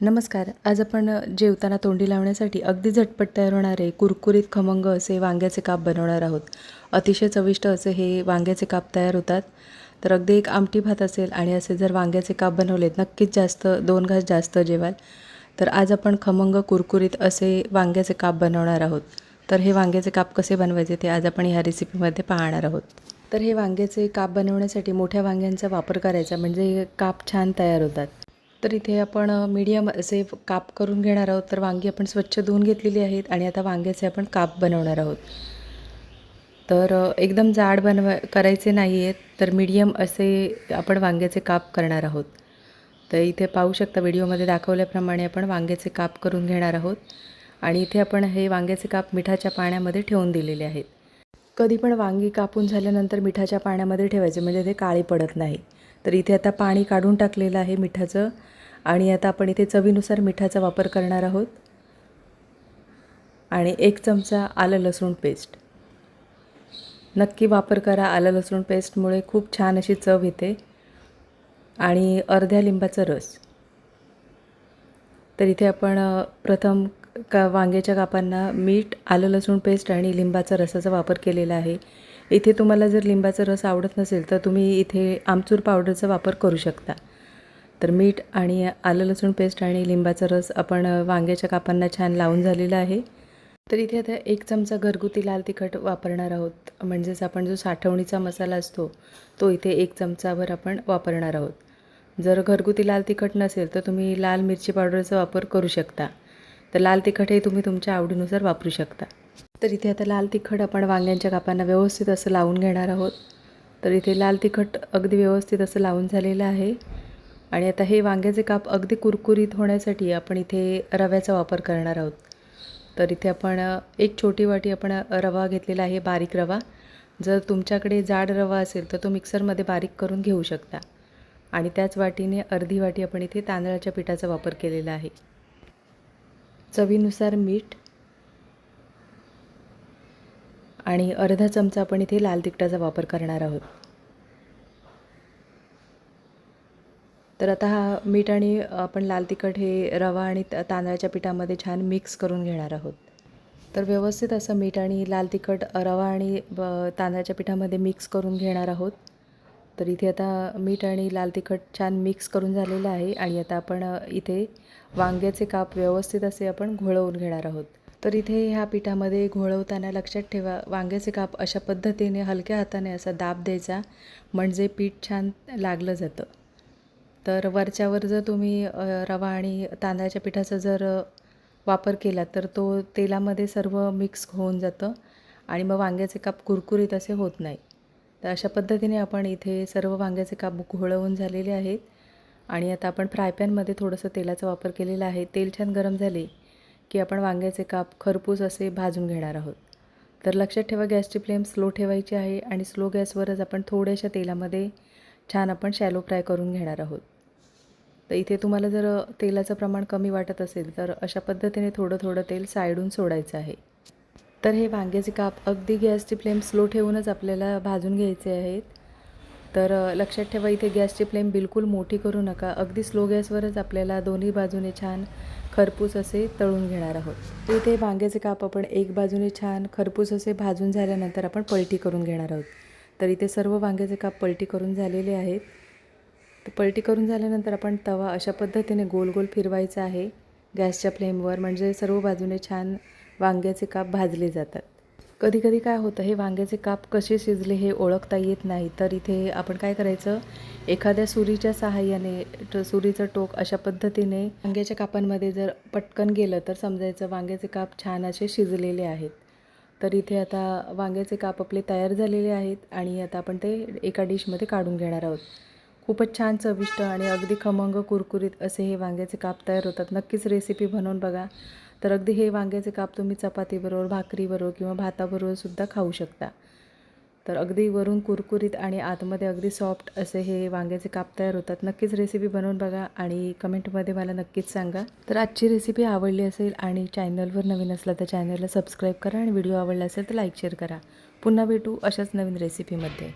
नमस्कार. आज आपण जेवताना तोंडी लावण्यासाठी अगदी झटपट तयार होणारे कुरकुरीत खमंग असे वांग्याचे काप बनवणार आहोत. अतिशय चविष्ट असे हे वांग्याचे काप तयार होतात. तर अगदी एक आमटी भात असेल आणि असे जर वांग्याचे काप बनवलेत नक्कीच जास्त दोन घास जास्त जेवाल. तर आज आपण खमंग कुरकुरीत असे वांग्याचे काप बनवणार आहोत. तर हे वांग्याचे काप कसे बनवायचे ते आज आपण ह्या रेसिपीमध्ये पाहणार आहोत. तर हे वांग्याचे काप बनवण्यासाठी मोठ्या वांग्यांचा वापर करायचा म्हणजे काप छान तयार होतात. तर इथे आपण मीडियम असे काप करून घेणार आहोत. तर वांगी आपण स्वच्छ धुवून घेतलेली आहेत आणि आता वांग्याचे आपण काप बनवणार आहोत. तर एकदम जाड बनवा करायचे नाही आहेत तर मीडियम असे आपण वांग्याचे काप करणार आहोत. तर इथे पाहू शकता व्हिडिओमध्ये दाखवल्याप्रमाणे आपण वांग्याचे काप करून घेणार आहोत. आणि इथे आपण हे वांग्याचे काप मिठाच्या पाण्यामध्ये ठेवून दिलेले आहेत. कधी पण वांगी कापून झाल्यानंतर मिठाच्या पाण्यामध्ये ठेवायचे म्हणजे ते काळी पडत नाही. तर इथे आता पाणी काढून टाकलेलं आहे मिठाचं. आणि आता आपण इथे चवीनुसार मिठाचा वापर करणार आहोत. आणि एक चमचा आलं लसूण पेस्ट. नक्की वापर करा आलं लसूण पेस्टमुळे खूप छान अशी चव येते. आणि अर्ध्या लिंबाचा रस. तर इथे आपण प्रथम का वांग्याच्या कापांना मीठ आलं लसूण पेस्ट आणि लिंबाचा रसाचा वापर केलेला आहे. इथे तुम्हाला जर लिंबाचा रस आवडत नसेल तर तुम्ही इथे आमचूर पावडरचा वापर करू शकता. तर मीठ आणि आलं लसूण पेस्ट आणि लिंबाचा रस आपण वांग्याच्या कापांना छान लावून झालेला आहे. तर इथे आता एक चमचा घरगुती लाल तिखट वापरणार आहोत. म्हणजेच आपण जो साठवणीचा मसाला असतो तो इथे एक चमचाभर आपण वापरणार आहोत. जर घरगुती लाल तिखट नसेल तर तुम्ही लाल मिरची पावडरचा वापर करू शकता. तर लाल तिखट हे तुम्ही तुमच्या आवडीनुसार वापरू शकता. तर इथे आता लाल तिखट आपण वांग्यांच्या कापांना व्यवस्थित असं लावून घेणार आहोत. तर इथे लाल तिखट अगदी व्यवस्थित असं लावून झालेलं आहे. आणि आता हे वांग्याचे काप अगदी कुरकुरीत होण्यासाठी आपण इथे रव्याचा वापर करणार आहोत. तर इथे आपण एक छोटी वाटी आपण रवा घेतलेला आहे बारीक रवा. जर तुमच्याकडे जाड रवा असेल तर तो मिक्सरमध्ये बारीक करून घेऊ शकता. आणि त्याच वाटीने अर्धी वाटी आपण इथे तांदळाच्या पिठाचा वापर केलेला आहे. चवीनुसार मीठ आणि अर्धा चमचा आपण इथे लाल तिखटाचा वापर करणार आहोत. तर आता हा मीठ आणि आपण लाल तिखट हे रवा आणि त- तांदळाच्या पिठामध्ये छान मिक्स करून घेणार आहोत. तर व्यवस्थित असं मीठ आणि लाल तिखट रवा आणि ब- तांदळाच्या पिठामध्ये मिक्स करून घेणार आहोत. तर इथे आता मीठ आणि लाल तिखट छान मिक्स करून झालेलं आहे आणि आता आपण इथे वांग्याचे काप व्यवस्थित असे आपण घोळवून घेणार आहोत. तर इथे ह्या पिठामध्ये घोळवताना लक्षात ठेवा वांग्याचे काप अशा पद्धतीने हलक्या हाताने असा दाब द्यायचा म्हणजे पीठ छान लागलं जातं. तर वरच्यावर जर तुम्ही रवा आणि तांदळाच्या पिठाचा जर वापर केला तर तो तेलामध्ये सर्व मिक्स होऊन जातं आणि मग वांग्याचे काप कुरकुरीत असे होत नाही. तर अशा पद्धतीने आपण इथे सर्व वांग्याचे काप घोळवून झालेले आहेत आणि आता आपण फ्राय पॅनमध्ये थोडंसं तेलाचा वापर केलेला आहे. तेल छान गरम झाले की आपण वांग्याचे काप खरपूस असे भाजून घेणार आहोत. तर लक्षात ठेवा गॅसची फ्लेम स्लो ठेवायची आहे आणि स्लो गॅसवरच आपण थोड्याशा तेलामध्ये छान आपण शॅलो फ्राय करून घेणार आहोत. तर इथे तुम्हाला जर तेलाचं प्रमाण कमी वाटत असेल तर अशा पद्धतीने थोडं थोडं तेल सायडून सोडायचं आहे. तर हे वांग्याचे काप अगदी गॅसची फ्लेम स्लो ठेवूनच आपल्याला भाजून घ्यायचे आहेत. तर लक्षात ठेवा इथे गॅसची फ्लेम बिलकुल मोठी करू नका. अगदी स्लो गॅसवरच आपल्याला दोन्ही बाजूने छान खरपूस असे तळून घेणार आहोत. तर इथे वांग्याचे काप आपण एक बाजूने छान खरपूस असे भाजून झाल्यानंतर आपण पलटी करून घेणार आहोत. तर इथे सर्व वांग्याचे काप पलटी करून झालेले आहेत. तर पलटी करून झाल्यानंतर आपण तवा अशा पद्धतीने गोल गोल फिरवायचा आहे. गॅसच्या फ्लेमवर म्हणजे सर्व बाजूने छान वांग्याचे काप भाजले जातात. कधी कधी काय होतं हे वांग्याचे काप कसे शिजले हे ओळखता येत नाही. तर इथे आपण काय करायचं एखाद्या सुरीच्या सहाय्याने सुरीचं टोक अशा पद्धतीने वांग्याच्या कापांमध्ये जर पटकन गेलं तर समजायचं वांग्याचे काप छान असे शिजलेले आहेत. तर इथे आता वांग्याचे काप आपले तयार झालेले आहेत आणि आता आपण ते एका डिशमध्ये काढून घेणार आहोत. खूपच छान चविष्ट आणि अगदी खमंग कुरकुरीत असे हे वांग्याचे काप तयार होतात. नक्कीच रेसिपी बनवून बघा. तर अगदी हे वांग्याचे काप तुम्ही चपातीबरोबर भाकरीबरोबर किंवा भाताबरोबर सुद्धा खाऊ शकता. तर अगदी वरून कुरकुरीत आणि आतमध्ये अगदी सॉफ्ट असे हे वांग्याचे काप तयार होतात. नक्कीच रेसिपी बनवून बघा आणि कमेंटमध्ये मला नक्कीच सांगा. तर आजची रेसिपी आवडली असेल आणि चॅनलवर नवीन असला तर चॅनलला सबस्क्राईब करा आणि व्हिडिओ आवडला असेल तर लाईक शेअर करा. पुन्हा भेटू अशाच नवीन रेसिपीमध्ये